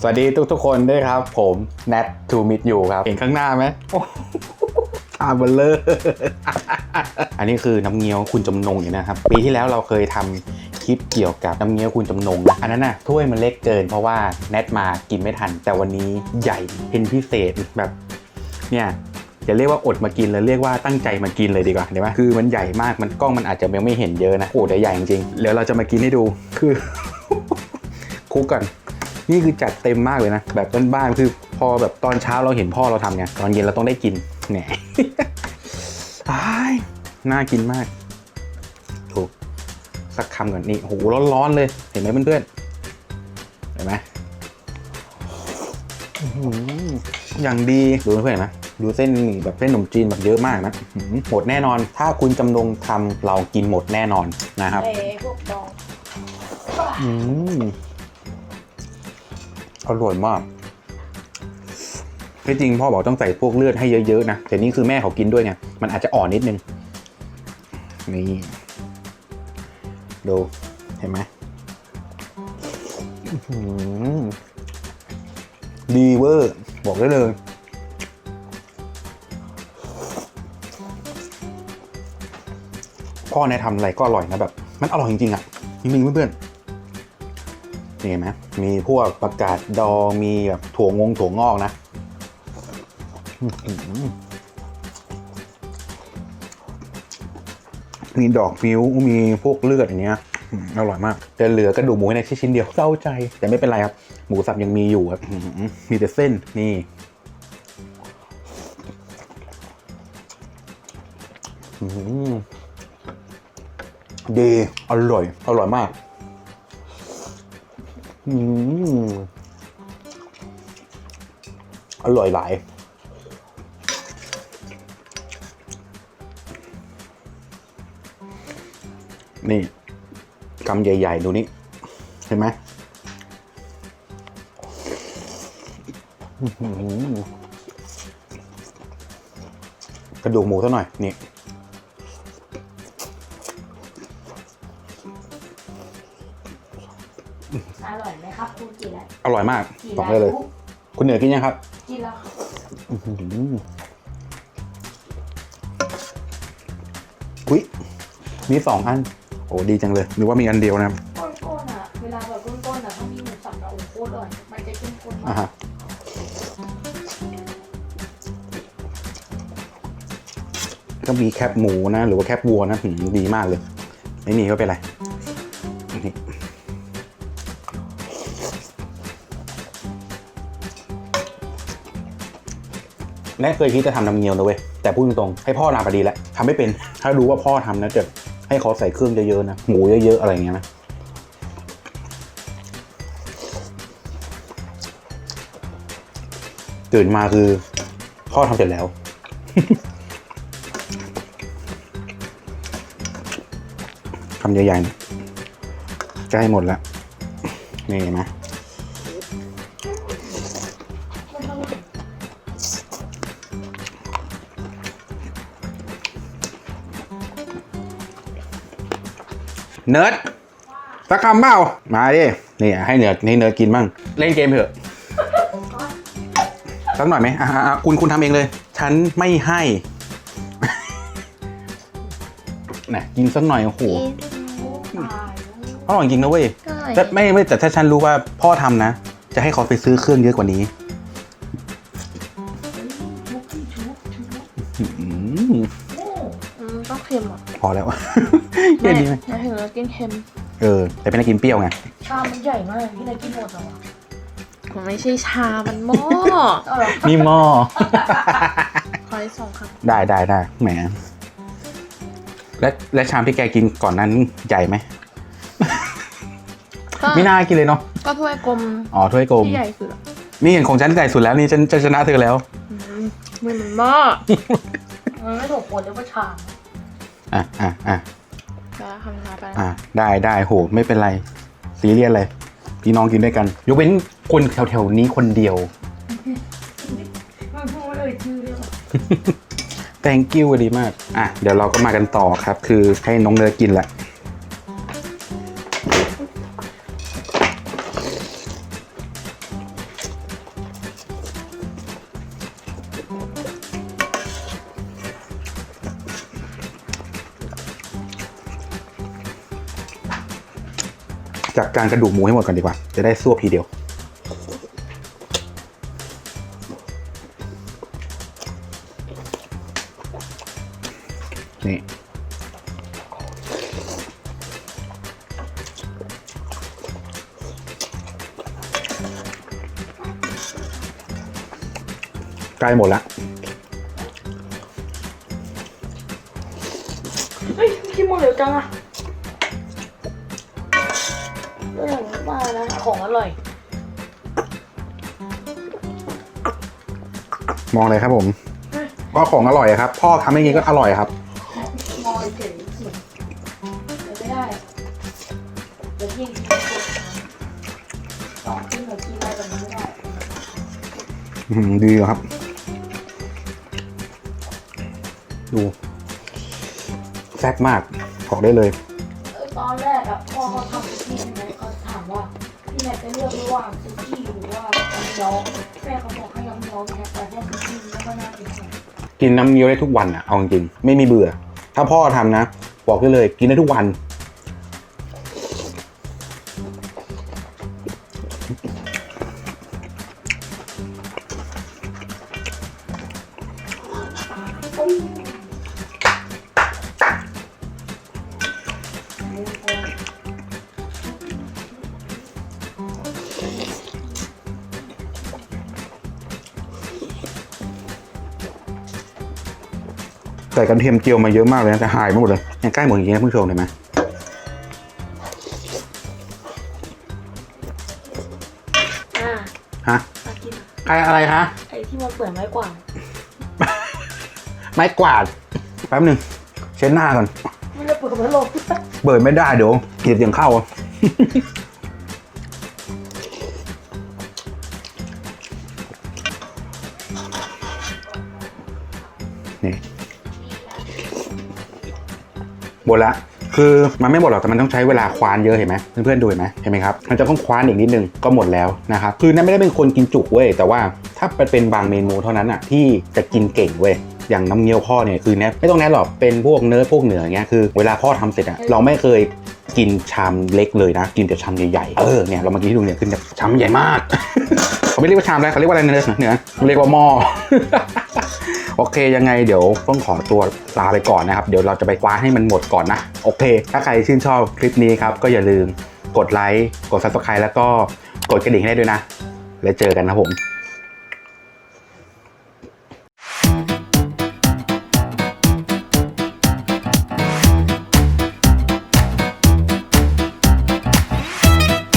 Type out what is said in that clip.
สวัสดีทุกทุกๆคนด้วยครับ ผมแนททูมิดอยู่ครับ เห็นข้างหน้าไหมโอ้อาเบลเลอร์อันนี้คือน้ำเงี้ยวคุณจำนงอยู่นะครับ ปีที่แล้วเราเคยทำคลิปเกี่ยวกับน้ำเงี้ยวคุณจำนงนะอันนั้นน่ะถ้วยมันเล็กเกินเพราะว่าแนทมากินไม่ทัน แต่วันนี้ใหญ่เป็นพิเศษแบบเนี่ยจะเรียกว่าอดมากินเลยเรียกว่าตั้งใจมากินเลยดีกว่าเดี๋ยวว่าคือมันใหญ่มากมันกล้องมันอาจจะยังไม่เห็นเยอะนะโอ้แต่ใหญ่จริงๆเดี๋ยวเราจะมากินให้ดูคือคุกก่อน นี่คือจัดเต็มมากเลยนะ แบบบ้านๆคือพอแบบตอนเช้าเราเห็นพ่อเราทำไงตอนเย็นเราต้องได้กินแหนตายน่ากินมากถูกสักคำก่อนนี่โหร้อนๆเลย เห็นไหมเพื่อนๆเห็นไหมอื้อหืออย่างดีดูเพื่อนๆเห็นไหมดูเส้นหมี่แบบเส้นขนมจีนแบบเยอะมากนะอื้อหือหมดแน่นอน ถ้าคุณจำนงทำเรากินหมดแน่นอนนะครับเอ้พวกดอง อร่อยมากที่จริงพ่อบอกต้องใส่พวกเลือดให้เยอะๆนะแต่นี่คือแม่เขากินด้วยไงมันอาจจะอ่อนนิดนึงนี่ดูเห็นไหมดีเวอร์ บอกได้เลยพ่อเนี่ยทำอะไรก็อร่อยนะแบบ มันอร่อยจริงๆอะจริงๆเพื่อนๆ นี่เห็นไหมมีพวกประกาศดองมีแบบถั่วงงถั่วงอกนะมีดอกมิ้วมีพวกเลือดอย่างเงี้ยอร่อยมาก แต่เหลือกระดูกหมูในชิ้นเดียวเศร้าใจ แต่ไม่เป็นไรครับ หมูสับยังมีอยู่ครับมีแต่เส้นนี่ ดี อร่อย อร่อยมาก อืมอร่อยหลายนี่คำใหญ่ ๆ ดูนี่เห็นไหมกระดูกหมูซะหน่อย นี่ อร่อยมากกินบอกแล้ได้วเลย คุณเหนือกินยังครับ กินแล้วครับอื้อหืออุ้ยมีสองอัน โอ้ดีจังเลยนึกว่ามีอันเดียวนะครับก้นๆอะ เวลาแบบก้นๆอะถ้ามีหมูสับกับโอ้โหโคตรอร่อยมันจะเข้มข้นอะมากฮะก็มีแคบหมูนะ หรือว่าแคบวัวนะหืมดีมากเลย ไม่มีก็เป็นไร แม่เคยคิดจะทำน้ำเงี้ยวนะเว้ยแต่พูดตรงๆให้พ่อทำพอดีแหละทำไม่เป็น ถ้ารู้ว่าพ่อทำนะจะให้เขาใส่เครื่องเยอะๆนะหมูเยอะๆอะไรเงี้ยนะตื่นมาคือพ่อทำเสร็จแล้วคำใหญ่ๆนะใกล้หมดแล้วนี่เห็นไหม เนิร์ดสักคำเปล่ามาดินี่ให้เนิร์ดให้เนิร์ดกินบ้างเล่นเกมเถอะสักหน่อยไหมอะอะอะคุณคุณทำเองเลย ฉันไม่ให้น่ะกินสักหน่อยโอ้โหตายอร่อยจริงนะเว้ยใช่แต่ไม่ไม่แต่ถ้าฉันรู้ว่าพ่อทำนะ จะให้เขาไปซื้อเครื่องเยอะกว่านี้ ค็มอะพอแล้ว แค่นี้ไหมแม่ถึงเรากินเค็มเออ แต่เป็นนักกินเปรี้ยวไง ชามมันใหญ่มากที่นายกินหมดเหรอวะมันไม่ใช่ชา มันหม้อเอาเหรอนี่หม้อ ขอได้สองคได้ได้ได้แหม และและชามที่แกกินก่อนนั้นใหญ่ไหมำก็ไม่น่ากินเลยเนาะ ก็ถ้วยกลมอ๋อถ้วยกลม ที่ใหญ่สุดอะนี่เห็นของฉันใหญ่สุดแล้วนี่ฉันจะชนะเธอแล้ว อืมมันเหมือนหม้อมันไม่ถูกคนเรียกว่าชาม อะอะอะแล้วคำท้ายไปอะได้ได้โห ไม่เป็นไรซีเรียสเลย พี่น้องกินด้วยกัน ยกเว้นคนแถวๆนี้คนเดียว มันพูดเลยชื่อเรียกว่า thank you ดีมาก อะ เดี๋ยวเราก็มากันต่อครับ คือให้น้องเนยกินแหละ จัดการกระดูกหมูให้หมดก่อนดีกว่า จะได้ซวทีเดียว นี่ ใกล้หมดละเฮ้ยพี่โมเหลวจังอะ ก็อย่างนี้มานะ ของอร่อย มองเลยครับผม ก็ของอร่อยครับ พ่อทำอย่างนี้ก็อร่อยครับ มอยเฉยสิเดี๋ยวไม่ได้เดี๋ยวพี่สองขึ้นกับพี่ได้แบบนี้ไม่ได้อื้อหือดีครับ ดูแซ่บมากบอกได้เลย เออตอนแรกอะพ่อเขาทำซุกี้ใช่ไหมเขาถามว่าพี่แม่ จะเลือกระหว่างซุกี้หรือว่ายำย้อมแม่เขาบอกให้ยำย้อมนะแต่แค่ซุกี้แล้วก็น่ากินกว่ากินน้ำเงี้ยวได้ทุกวันอะเอาจริงๆไม่มีเบื่อ ถ้าพ่อทำนะ บอกได้เลยกินได้ทุกวัน ใส่กระเทียมเจียวมาเยอะมากเลยนะแต่หายไปหมดเลยยังใกล้หมดจริงๆนะเพิ่งชมเห็นไหมอ่าฮะมากินใครอะไรคะไอ้ที่มันเปื่อยไม้กวาดไม้กวาดแป๊บหนึ่งเช็ดหน้าก่อน ไม่ได้เปิดพัดลมเปิดไม่ได้เดี๋ยวเกลียดเสียงเข้า หมดละคือมันไม่หมดหรอกแต่มันต้องใช้เวลาควานเยอะเห็นไหมเพื่อนๆดูเห็นไหมเห็นไหมครับมันจะต้องควานอีกนิดนึงก็หมดแล้วนะครับคือนั่นไม่ได้เป็นคนกินจุกเว้ยแต่ว่าถ้าเป็นบางเมนูเท่านั้นอะที่จะกินเก่งเว้ยอย่างน้ำเงี้ยวพ่อเนี่ยคือแนทไม่ต้องแนทหรอกเป็นพวกเนื้อพวกเหนือเงี้ยคือเวลาพ่อทำเสร็จอะเราไม่เคยกินชามเล็กเลยนะ กินแต่ชามใหญ่ๆเออเนี่ยเรามากินที่ดูเนี่ยคือแบบชามใหญ่มากเขาไม่เรียกว่าชามอะไรเขาเรียกว่าอะไรนะเหนือเรียกว่าหม้อ โอเคยังไงเดี๋ยวต้องขอตัวลาไปก่อนนะครับ เดี๋ยวเราจะไปคว้าให้มันหมดก่อนนะ โอเค ถ้าใครชื่นชอบคลิปนี้ครับ ก็อย่าลืมกดไลค์กด subscribe แล้วก็กดกระดิ่งให้ได้ด้วยนะ แล้วเจอกันนะผม